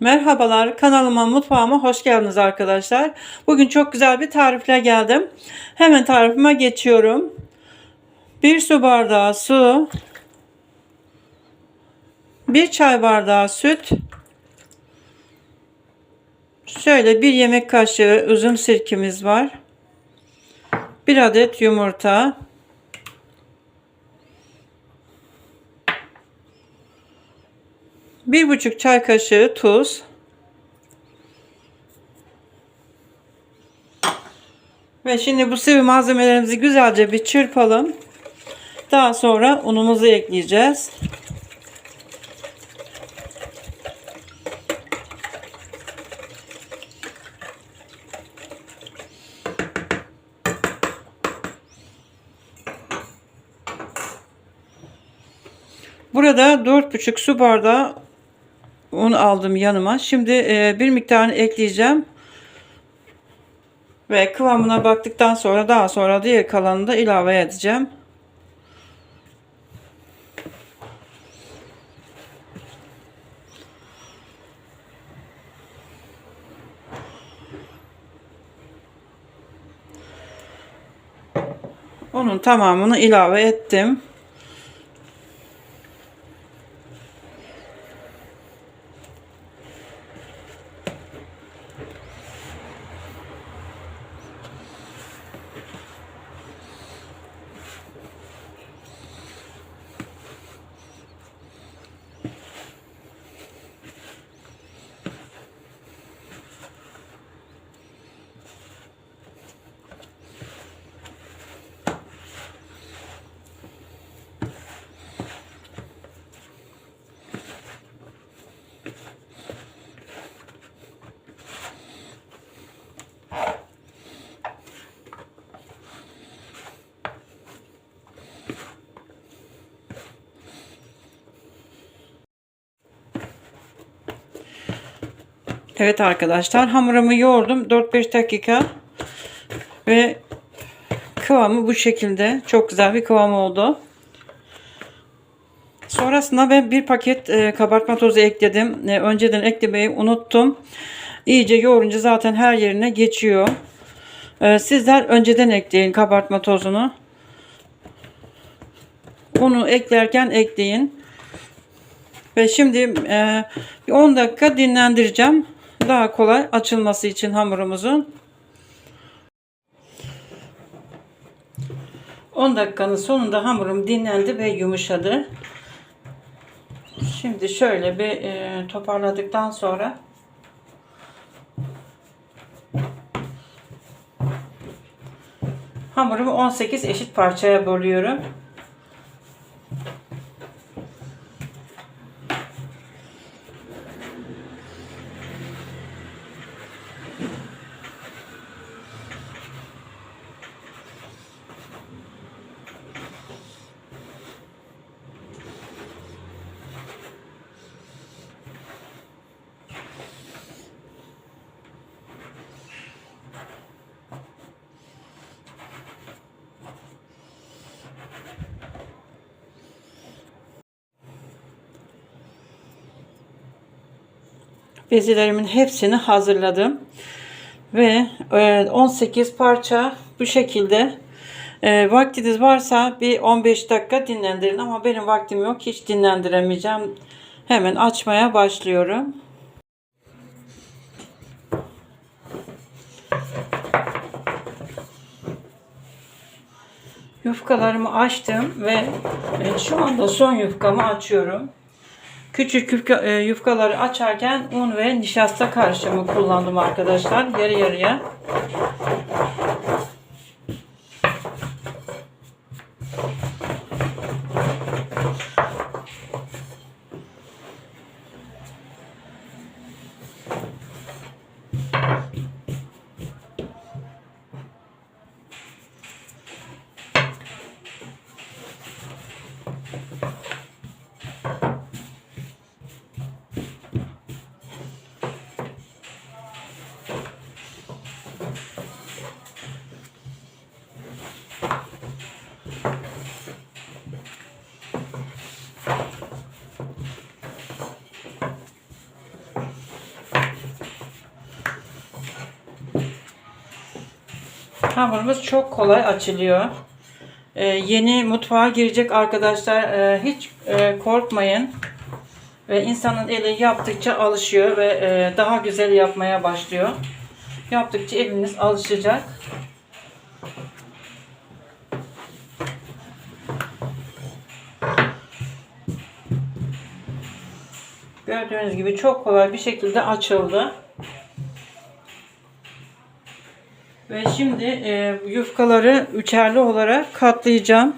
Merhabalar kanalıma mutfağıma hoş geldiniz arkadaşlar. Bugün çok güzel bir tarifle geldim. Hemen tarifime geçiyorum. 1 su bardağı su. 1 çay bardağı süt. Şöyle bir yemek kaşığı üzüm sirkemiz var. 1 adet yumurta. Bir buçuk çay kaşığı tuz. Ve şimdi bu sıvı malzemelerimizi güzelce bir çırpalım. Daha sonra unumuzu ekleyeceğiz. Burada 4,5 su bardağı un aldım yanıma. Şimdi e, bir miktarını ekleyeceğim. Ve kıvamına baktıktan sonra daha sonra diğer kalanını da ilave edeceğim. Onun tamamını ilave ettim. Evet arkadaşlar hamurumu yoğurdum 4-5 dakika ve kıvamı bu şekilde çok güzel bir kıvam oldu. Sonrasında ben bir paket e, kabartma tozu ekledim. E, önceden eklemeyi unuttum. İyice yoğurunca zaten her yerine geçiyor. E, sizler önceden ekleyin kabartma tozunu. Unu eklerken ekleyin. Ve şimdi e, bir 10 dakika dinlendireceğim daha kolay açılması için hamurumuzun. 10 dakikanın sonunda hamurum dinlendi ve yumuşadı. Şimdi şöyle bir e, toparladıktan sonra hamurumu 18 eşit parçaya bölüyorum. Bezilerimin hepsini hazırladım. Ve 18 parça bu şekilde e, vaktiniz varsa bir 15 dakika dinlendirin ama benim vaktim yok hiç dinlendiremeyeceğim. Hemen açmaya başlıyorum. Yufkalarımı açtım ve şu anda son yufkamı açıyorum. Küçük yufka, e, yufkaları açarken un ve nişasta karışımı kullandım arkadaşlar. Yarı yarıya. Hamurumuz çok kolay açılıyor. Ee, yeni mutfağa girecek arkadaşlar e, hiç e, korkmayın. Ve insanın eli yaptıkça alışıyor ve e, daha güzel yapmaya başlıyor. Yaptıkça eliniz alışacak. Gördüğünüz gibi çok kolay bir şekilde açıldı. Şimdi e, yufkaları üçerli olarak katlayacağım.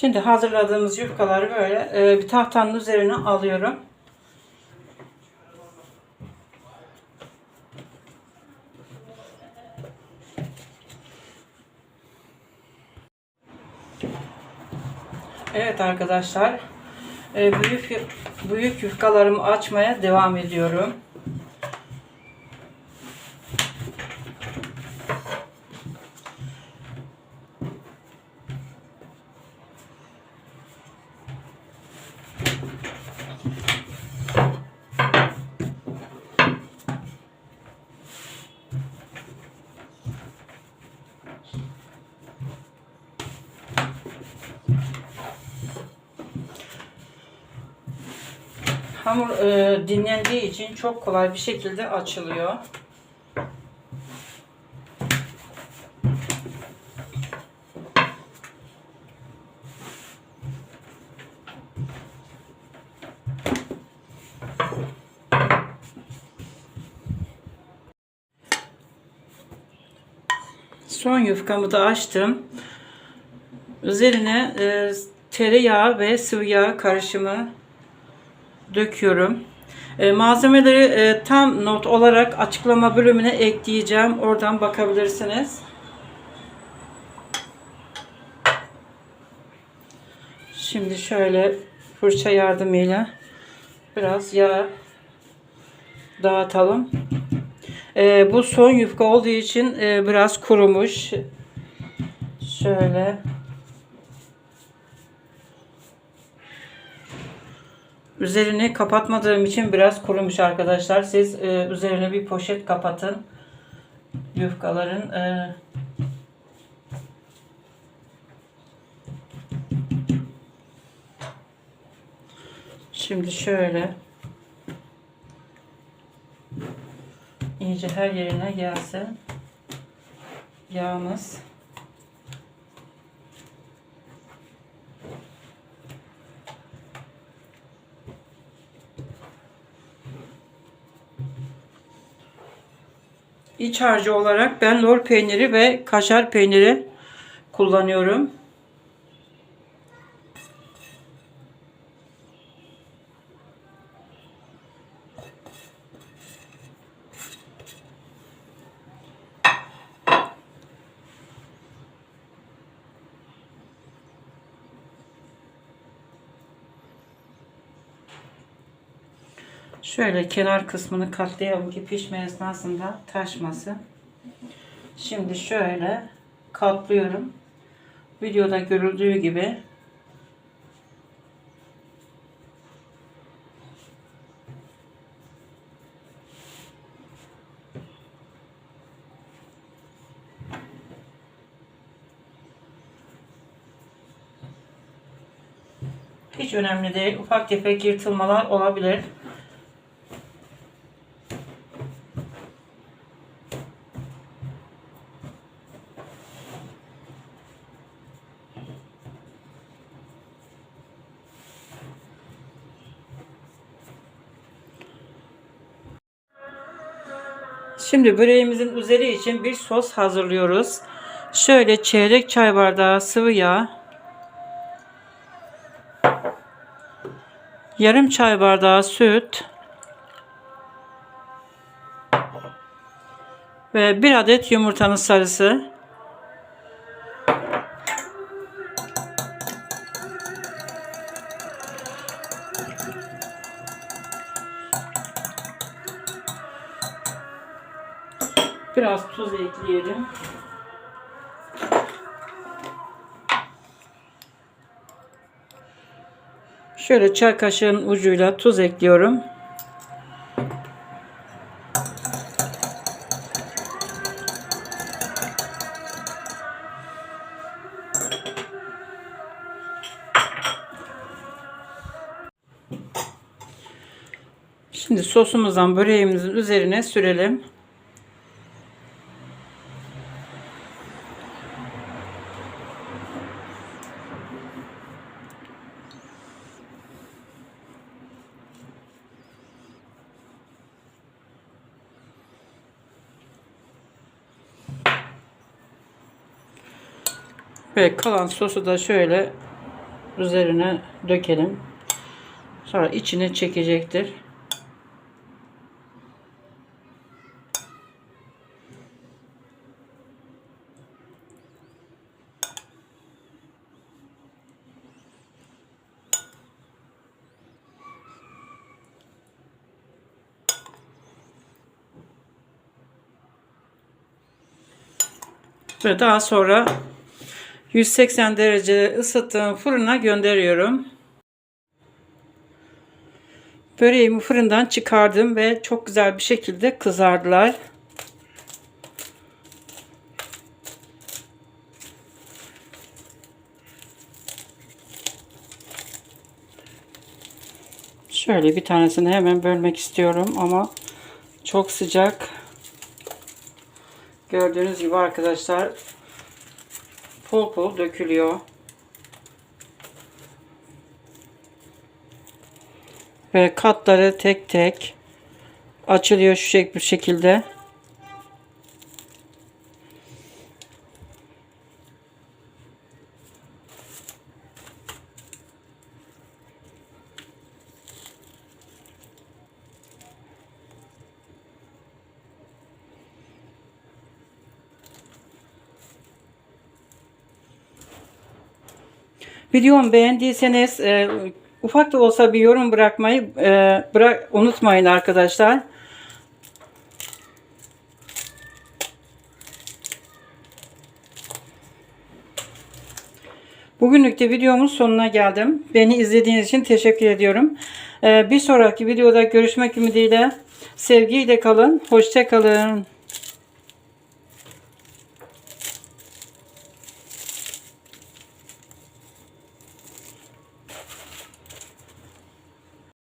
Şimdi hazırladığımız yufkaları böyle e, bir tahtanın üzerine alıyorum. Evet arkadaşlar. e, büyük büyük yufkalarımı açmaya devam ediyorum. Hamur e, dinlendiği için çok kolay bir şekilde açılıyor. Son yufkamı da açtım. Üzerine e, tereyağı ve sıvı yağ karışımı döküyorum. E, malzemeleri e, tam not olarak açıklama bölümüne ekleyeceğim. Oradan bakabilirsiniz. Şimdi şöyle fırça yardımıyla biraz yağ dağıtalım. E, bu son yufka olduğu için e, biraz kurumuş. Şöyle Üzerini kapatmadığım için biraz kurumuş arkadaşlar. Siz e, üzerine bir poşet kapatın. Yufkaların e, Şimdi şöyle iyice her yerine gelsin yağımız. İç harcı olarak ben lor peyniri ve kaşar peyniri kullanıyorum. Şöyle kenar kısmını katlayalım ki pişme esnasında taşmasın. Şimdi şöyle katlıyorum. Videoda görüldüğü gibi Hiç önemli değil. Ufak tefek yırtılmalar olabilir. Şimdi böreğimizin üzeri için bir sos hazırlıyoruz. Şöyle çeyrek çay bardağı sıvı yağ, yarım çay bardağı süt, Ve bir adet yumurtanın sarısı. Tuz ekleyelim. Şöyle çay kaşığının ucuyla tuz ekliyorum. Şimdi sosumuzdan böreğimizin üzerine sürelim. Ve kalan sosu da şöyle üzerine dökelim. Sonra içine çekecektir. Ve daha sonra 180 derece ısıttığım fırına gönderiyorum. Böreğimi fırından çıkardım ve çok güzel bir şekilde kızardılar. Şöyle bir tanesini hemen bölmek istiyorum ama çok sıcak. Gördüğünüz gibi arkadaşlar pul pul dökülüyor. Ve katları tek tek açılıyor şu şekilde. Videomu beğendiyseniz e, ufak da olsa bir yorum bırakmayı e, bırak unutmayın arkadaşlar. Bugünlük de videomun sonuna geldim. Beni izlediğiniz için teşekkür ediyorum. E, bir sonraki videoda görüşmek ümidiyle sevgiyle kalın. Hoşça kalın.